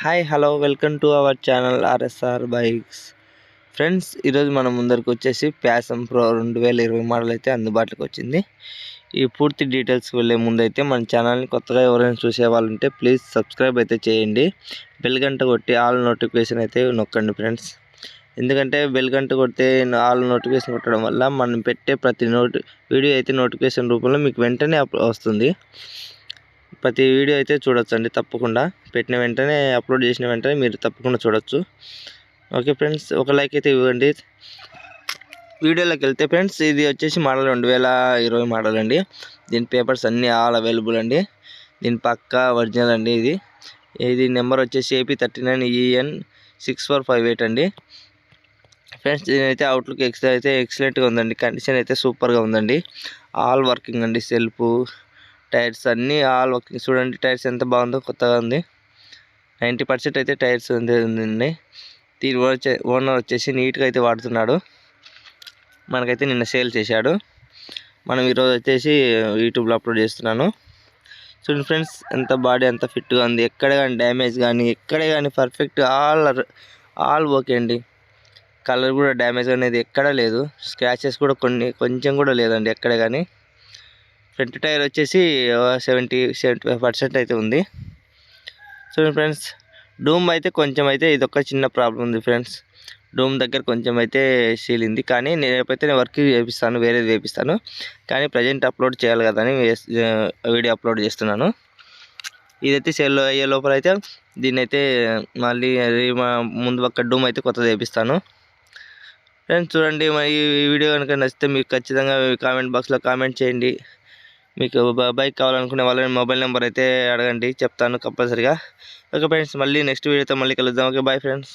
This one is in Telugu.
Hi hello welcome to our channel RSR bikes friends ఈరోజు మన ముందరికి వచ్చేసి ప్యాసం ప్రో రెండు వేల ఇరవై మోడల్ అయితే అందుబాటులోకి వచ్చింది. ఈ పూర్తి డీటెయిల్స్ వెళ్ళే ముందైతే మన ఛానల్ని కొత్తగా ఎవరైనా చూసే వాళ్ళు ఉంటే ప్లీజ్ సబ్స్క్రైబ్ అయితే చేయండి. బెల్ గంట కొట్టి ఆల్ నోటిఫికేషన్ అయితే నొక్కండి ఫ్రెండ్స్ ఎందుకంటే బెల్ గంట కొడితే ఆల్ నోటిఫికేషన్ కొట్టడం వల్ల మనం పెట్టే ప్రతి నోటి వీడియో అయితే నోటిఫికేషన్ రూపంలో మీకు వెంటనే వస్తుంది. ప్రతి వీడియో అయితే చూడొచ్చండి తప్పకుండా. పెట్టిన వెంటనే అప్లోడ్ చేసిన వెంటనే మీరు తప్పకుండా చూడొచ్చు. ఓకే ఫ్రెండ్స్ ఒక లైక్ అయితే ఇవ్వండి. వీడియోలోకి వెళ్తే ఫ్రెండ్స్ ఇది వచ్చేసి మోడల్ రెండు వేల ఇరవై మోడల్ అండి. దీని పేపర్స్ అన్నీ ఆల్ అవైలబుల్ అండి. దీని పక్క ఒరిజినల్ అండి ఇది. ఇది నెంబర్ వచ్చేసి AP thirty nine EN six four five eight అండి. ఫ్రెండ్స్ దీనైతే అవుట్లుక్ ఎక్స్ అయితే ఎక్సలెంట్గా ఉందండి. కండిషన్ అయితే సూపర్గా ఉందండి. ఆల్ వర్కింగ్ అండి సెల్ఫ్. టైర్స్ అన్నీ ఆల్ వర్కింగ్ చూడండి టైర్స్ ఎంత బాగుందో కొత్తగా ఉంది. నైంటీ పర్సెంట్ అయితే టైర్స్ ఉంది ఉందండి. దీని వచ్చే ఓనర్ వచ్చేసి నీట్గా అయితే వాడుతున్నాడు. మనకైతే నిన్న సేల్ చేశాడు. మనం ఈరోజు వచ్చేసి యూట్యూబ్లో అప్లోడ్ చేస్తున్నాను. చూడండి ఫ్రెండ్స్ ఎంత బాడీ ఎంత ఫిట్గా ఉంది. ఎక్కడ కానీ డ్యామేజ్ కానీ ఎక్కడే కానీ పర్ఫెక్ట్ ఆల్ ఆల్ ఓకే అండి. కలర్ కూడా డ్యామేజ్ అనేది ఎక్కడా లేదు. స్క్రాచెస్ కూడా కొన్ని కొంచెం కూడా లేదండి ఎక్కడే కానీ ఫ్రంట్ టైర్ వచ్చేసి సెవెంటీ సెవెంటీ ఫైవ్ పర్సెంట్ అయితే ఉంది. చూడండి ఫ్రెండ్స్ డూమ్ అయితే కొంచెం అయితే ఇది ఒక చిన్న ప్రాబ్లం ఉంది ఫ్రెండ్స్ డూమ్ దగ్గర కొంచెం అయితే సీలింది కానీ నేను రేపైతే నేను వర్క్ చేపిస్తాను వేరేది వేపిస్తాను. కానీ ప్రజెంట్ అప్లోడ్ చేయాలి కదా అని వీడియో అప్లోడ్ చేస్తున్నాను. ఇదైతే సెల్ అయ్యే లోపల అయితే దీన్ని అయితే మళ్ళీ అది మా ముందు పక్క డూమ్ అయితే కొత్తది వేపిస్తాను. ఫ్రెండ్స్ చూడండి మరి ఈ వీడియో కనుక నచ్చితే మీకు ఖచ్చితంగా కామెంట్ బాక్స్లో కామెంట్ చేయండి. మీకు బైక్ కావాలనుకునే వాళ్ళని మొబైల్ నెంబర్ అయితే అడగండి చెప్తాను కంపల్సరిగా. ఓకే ఫ్రెండ్స్ మళ్ళీ నెక్స్ట్ వీడియోతో మళ్ళీ కలుద్దాం. Okay bye friends.